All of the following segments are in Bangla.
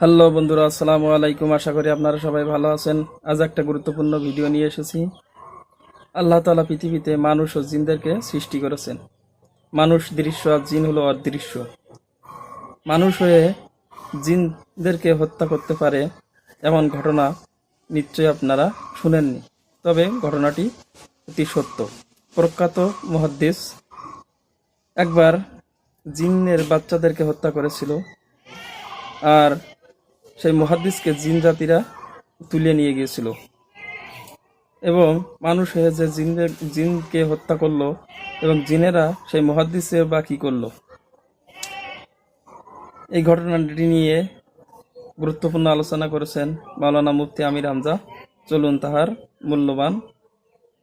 হ্যালো বন্ধুরা, আসসালামু আলাইকুম। আশা করি আপনারা সবাই ভালো আছেন। আজ একটা গুরুত্বপূর্ণ ভিডিও নিয়ে এসেছি। আল্লাহ তাআলা পৃথিবীতে মানুষ ও জিনদেরকে সৃষ্টি করেছেন। মানুষ দৃশ্য আর জিন হলো অদৃশ্য। মানুষ হয়ে জিনদেরকে হত্যা করতে পারে এমন ঘটনা নিশ্চয়ই আপনারা শুনেননি। তবে ঘটনাটি অতি সত্য। প্রখ্যাত মহাদ্দেশ একবার জিনের বাচ্চাদেরকে হত্যা করেছিল। আর সেই মহাদ্দিসকে জিন জাতিরা তুলে নিয়ে গিয়েছিল। এবং মানুষ হয়ে যে জিনে জিনকে হত্যা করল এবং জিনেরা সেই মহাদিসে বা কি করল। এই ঘটনাটি নিয়ে গুরুত্বপূর্ণ আলোচনা করেছেন মাওলানা মুফতি আমির হামজা। চলুন তাহার মূল্যবান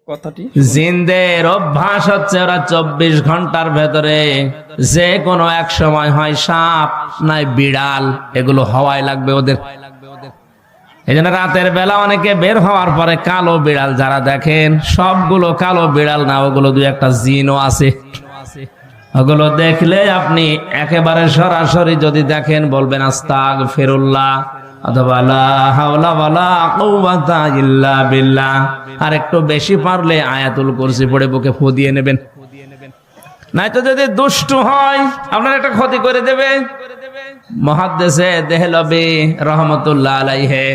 কথাটি? জিনদের অভ্যাস হচ্ছে ওরা চব্বিশ ঘণ্টার ভেতরে। যে কোনো এক সময় হয় সাপ, নাই বিড়াল, এগুলো হওয়াই লাগবে ওদের। এই জন্য রাতের বেলা অনেকে বের হওয়ার পরে কালো বিড়াল যারা দেখেন, সবগুলো কালো বিড়াল না, ওগুলো দুই একটা জিনও আছে। ওগুলো দেখলে আপনি একেবারে সরাসরি যদি দেখেন বলবেন আস্তাক ফেরুল্লাহ আর একটু বেশি পারলে আয়াতুল কুরসি পড়ে বুকে ফু দিয়ে নেবেন। নাই তো যদি দুষ্টু হয়, আপনার একটা ক্ষতি করে দেবে মহাদ্দেশে দেহলবি রহমতুল্লাহ আলাইহে।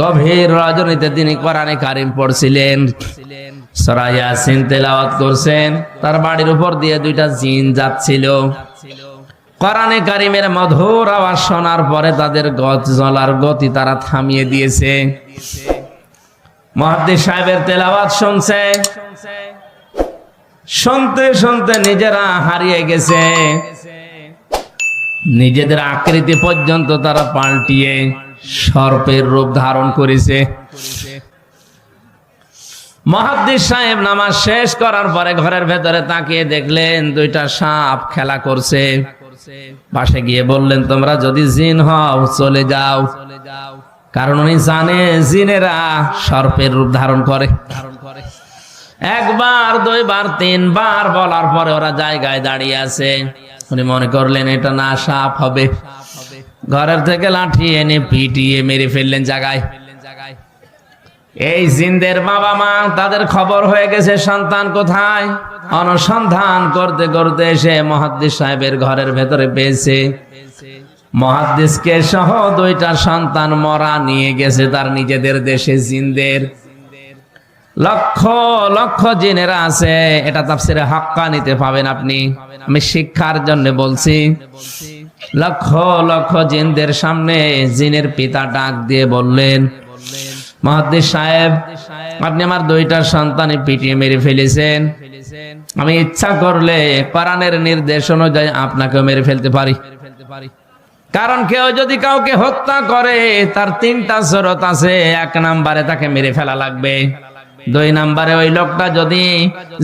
গভীর রজনীতে তিনি কোরআনে কারিম পড়ছিলেন। সরাইয়া সিন তেলাওয়াত করছেন। তার বাড়ির উপর দিয়ে দুইটা জিন যাচ্ছিল। কোরআনে কারিমের মধুর আওয়াজ শোনার পরে তাদের গজ জ্বলার গতি তারা থামিয়ে দিয়েছে। মহাদ্দি সাহেবের তেলাওয়াত শুনছে। শুনতে শুনতে নিজেরা হারিয়ে গেছে। নিজেদের আকৃতি পর্যন্ত তারা পাল্টিয়ে সর্পের রূপ ধারণ করেছে। মহাদ্দিস সাহেব নামাজ শেষ করার পরে ঘরের ভেতরে তাকিয়ে দেখলেন দুইটা সাপ খেলা করছে। পাশে গিয়ে বললেন তোমরা যদি জিন হও চলে যাও। কারণ উনি জানে জিনেরা সর্পের রূপ ধারণ করে। ধারণ করে। একবার দুইবার তিনবার বলার পরে ওরা জায়গায় দাঁড়িয়ে আছে। উনি মনে করলেন এটা না সাপ হবে। ঘরের থেকে লাঠি এনে পিটিয়ে মেরে ফেললেন জায়গায়। এই জিনদের বাবা মা, তাদের খবর হয়ে গেছে, সন্তান কোথায়? অনুসন্ধান করতে করতে এসে মহাদ্দিস সাহেবের ঘরের ভেতরে পেয়েছে। মহাদ্দিসকে সহ দুইটা সন্তান মরা নিয়ে গেছে তার নিজেদের দেশে জিনদের। লক্ষ লক্ষ জিনেরা আছে, এটা তাফসিরে হাক্কা নিতে পাবেন আপনি। আমি শিক্ষার জন্য বলছি, লক্ষ লক্ষ জিনদের সামনে জিনের পিতা ডাক দিয়ে বললেন মহাদ্দিস সাহেব, আপনি আমার দুইটা সন্তানে পিটিয়ে মেরে ফেলেছেন। আমি ইচ্ছা করলে কোরআনের নির্দেশ অনুযায়ী আপনাকেও মেরে ফেলতে পারি। কারণ কেউ যদি কাউকে হত্যা করে, তার তিনটা শরত আছে, এক নাম্বারে তাকে মেরে ফেলা লাগবে। দুই নাম্বারে ওই লোকটা যদি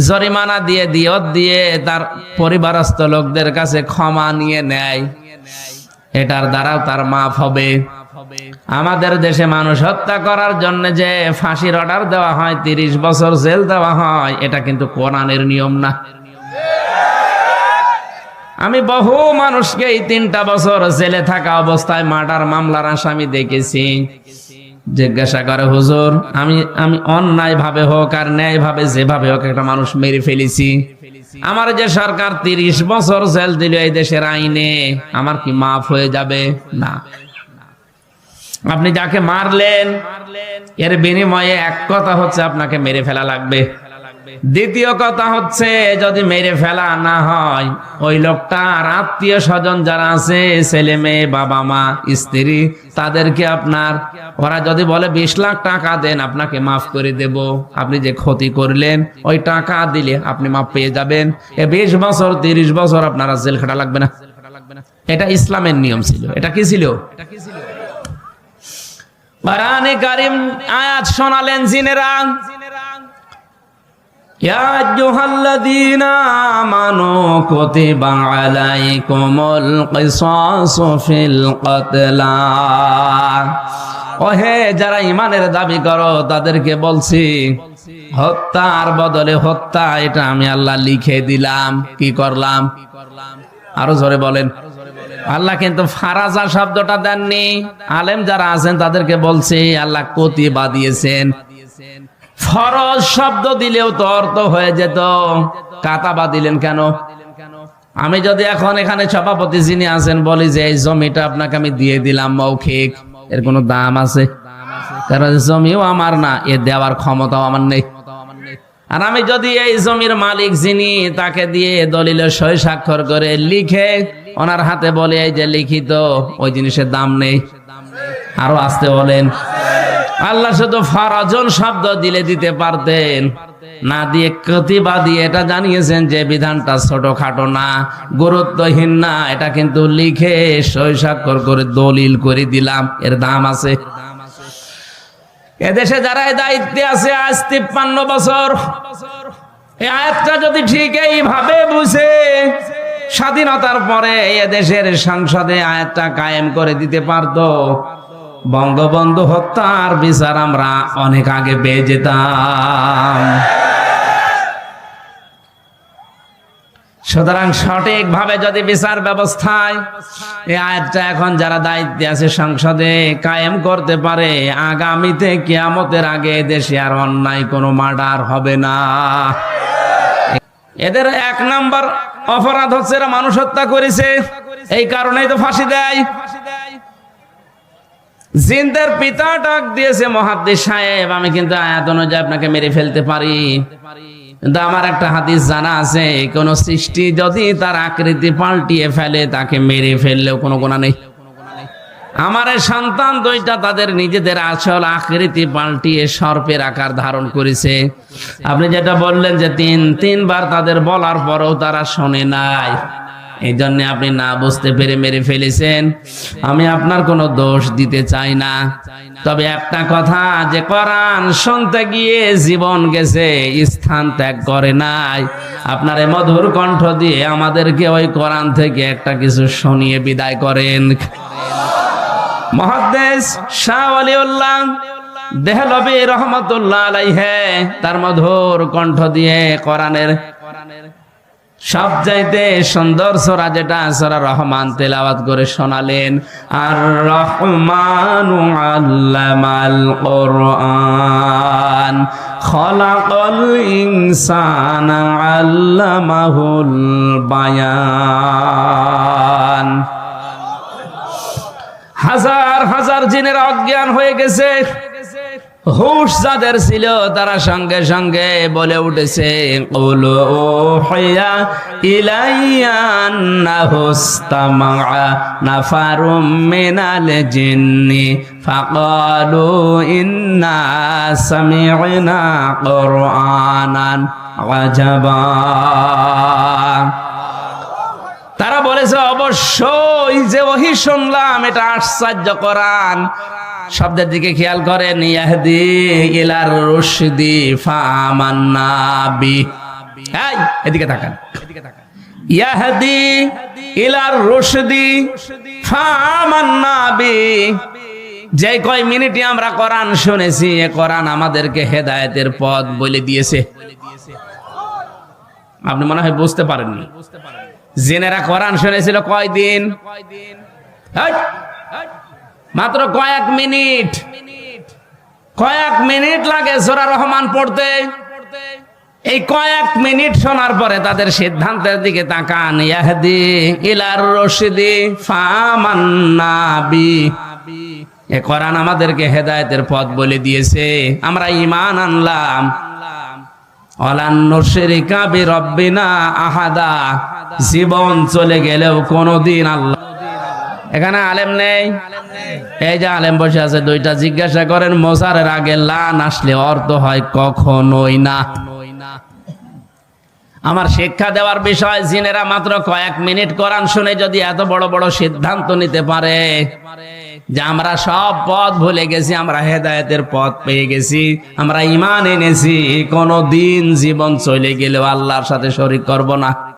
জরিমানা দিয়ে, দিয়ত দিয়ে তার পরিবারস্থ লোকদের কাছে ক্ষমা নিয়ে নেয়, এটার দ্বারাও তার মাফ হবে। আমাদের দেশে মানুষ হত্যা করার জন্য যে ফাঁসির অর্ডার দেওয়া হয়, তিরিশ বছর জেল দেওয়া হয়, এটা কিন্তু কোরআনের নিয়ম না। আমি বহু মানুষকে এই তিনটা বছর জেলে থাকা অবস্থায় মার্ডার মামলার আসামি দেখেছি। জিজ্ঞাসা করে, হুজুর, আমি আমি অন্যায় ভাবে হোক আর ন্যায় ভাবে যেভাবে হোক একটা মানুষ মেরে ফেলেছি। আমার যে সরকার তিরিশ বছর জেল দিল এই দেশের আইনে, আমার কি মাফ হয়ে যাবে? না। আপনি যাকে মারলেন, এর বিনিময়ে এক কথা হচ্ছে আপনাকে মেরে ফেলা লাগবে। দ্বিতীয় কথা হচ্ছে, যদি মেরে ফেলা না হয়, ওই লোকটার আত্মীয় স্বজন যারা আছে, ছেলে মেয়ে, বাবা মা, স্ত্রী, তাদেরকে আপনার, ওরা যদি বলে, বিশ লাখ টাকা দেন, আপনাকে মাফ করে দেব। আপনি যে ক্ষতি করলেন, ওই টাকা দিলে আপনি মাফ পেয়ে যাবেন। এ বিশ বছর, তিরিশ বছর আপনারা জেল খাটা লাগবে না। এটা ইসলামের নিয়ম ছিল এটা কি ছিল। এটা কি ছিল? বারানে কারিম আয়াত শোনালেন জিনেরা। ওহে, যারা ইমানের দাবি করো, তাদেরকে বলছি, হত্যার বদলে হত্যা, এটা আমি আল্লাহ লিখে দিলাম। কি করলাম? আরও জোরে বলেন। আল্লাহ কিন্তু ফারাজা শব্দটা দেননি। আলেম যারা আছেন তাদেরকে বলছে, আল্লাহ কতি বাদিয়েছেন ফরজ শব্দ দিলেও তো অর্থ হয়ে যেত। কাতা বা দিলেন কেন? আমি যদি এখন এখানে সভাপতি যিনি আছেন বলি যে, এই জমিটা আপনাকে আমি দিয়ে দিলাম মৌখিক। এর কোনো দাম আছে? কারণ জমিও আমার না, এ দেওয়ার ক্ষমতাও আমার নেই। আর আমি যদি এই জমির মালিক যিনি তাকে দিয়ে দলিলে সই স্বাক্ষর করে লিখে ওনার হাতে বলে, এই যে লিখিত, ওই জিনিসের দাম নেই। আরও আসতে বলেন, আল্লাহ শুধু ফারাজন শব্দ দিলে দিতে পারতেন। না দিয়ে কতিবা দিয়ে এটা জানিয়েছেন যে বিধানটা ছোটখাটো না, গুরুত্বহীন না। এটা কিন্তু লিখে সই স্বাক্ষর করে দলিল করে দিলাম। এর দাম আছে। এদেশে যারা দায়িত্বে আছে, আজ তিপ্পান্ন বছর। এই আয়াতটা যদি ঠিক এইভাবে বুঝে, স্বাধীনতার পরে এদেশের সংসদে আয়াতটা কায়েম করে দিতে পারত। বঙ্গবন্ধু হত্যার বিচার আমরা অনেক আগে পেয়ে যেতাম। সুতরাং সঠিকভাবে যদি বিচার ব্যবস্থায় এই আয়াতটা এখন যারা দায়িত্বে আছে সংসদে কায়েম করতে পারে, আগামীতে কিয়ামতের আগে দেশে আর অন্যায় কোনো মার্ডার হবে না। এদের এক নাম্বার অপরাধ হচ্ছে এরা মানুষ হত্যা করেছে। এই কারণেই তো ফাঁসি দেয়। জিনদের পিতা ডাক দিয়েছে মহাদ্দিস সাহেব, আমি কিন্তু আয়াত অনুযায়ী আপনাকে মেরে ফেলতে পারি। কিন্তু আমার একটা হাদিস জানা আছে, কোনো সৃষ্টি যদি তার আকৃতি পাল্টিয়ে ফেলে, তাকে মেরে ফেললেও কোনো গোনা নেই। আমার সন্তান দুইটা তাদের নিজেদের আসল আকৃতি পাল্টিয়ে সর্পের আকার ধারণ করেছে। আপনি যেটা বললেন যে তিন, তিনবার তাদের বলার পরেও তারা শোনে নাই। এই জন্য আপনি না বুঝতে পেরে মেরে ফেলেছেন। আমি আপনার কোনো দোষ দিতে চাই না। তবে একটা কথা, যে কোরআন শুনতে গিয়ে জীবন গেছে, স্থান ত্যাগ করে নাই। আপনার মধুর কণ্ঠ দিয়ে আমাদেরকে ওই কোরআন থেকে একটা কিছু শুনিয়ে বিদায় করেন। মহাদ্দেশ শাহ আলিউল্লাহ দেহলবি রহমতুল্লাহ আলাইহে, তার মধুর কণ্ঠ দিয়ে কোরআনের সব চাইতে সুন্দর সোরা যেটা, সোরা রহমান তেলাওয়াত করে শোনালেন। আর রহমান আল্লামাল কোরআন। খলাকল ইনসান আল্লামাহুল বায়ান। হাজার হাজার জিনের অজ্ঞান হয়ে গেছে। হুশ যাদের ছিল তারা সঙ্গে সঙ্গে বলে উঠেছে ও হইয়া ইলাইয়ান্নাহুস্তামা নাফারুম মিনাল জিন্নি ফাকালু ইন্না সামি'না কুরআনান আজাবা। তারা বলেছে, অবশ্যই যে ওহি শুনলাম, এটা আশ্চর্য করান শব্দের দিকে খেয়াল করেন ইয়াহদি ইলার রশদি ফামান্না বি। এই এদিকে তাকান। ইয়াহদি ইলার যে কয় মিনিটে আমরা কোরআন শুনেছি এ কোরআন আমাদেরকে হেদায়েতের পথ বলে দিয়েছে। আপনি মনে হয় বুঝতে পারেননি। জেনেরা কোরআন শুনেছিল কয়দিন? এই, মাত্র কয়েক মিনিট। কয়েক মিনিট লাগে সোরা রহমান পড়তে। এই কয়েক মিনিট শোনার পরে তাদের সিদ্ধান্তের দিকে তাকান। ইয়াহদি ইলার রশিদি ফামান্নাবি এ কোরআন আমাদেরকে হেদায়েতের পথ বলে দিয়েছে। আমরা ইমান আনলাম। অলান্নশরিকা বিরব্বিনা আহাদা। জীবন চলে গেলেও কোনোদিন আল্লাহ এখানে আলেম নেই? এই যে আলেম বসে আছে, দুইটা জিজ্ঞাসা করেন মোজারের আগে লান আসলে অর্থ হয় কখনোই না। আমার শিক্ষা দেওয়ার বিষয়, জিনেরা মাত্র কয়েক মিনিট কোরআন শুনে যদি এত বড় বড় সিদ্ধান্ত নিতে পারে যে আমরা সব পথ ভুলে গেছি, আমরা হেদায়েতের পথ পেয়ে গেছি, আমরা ইমান এনেছি, কোনো দিন জীবন চলে গেলেও আল্লাহর সাথে শরিক করব না।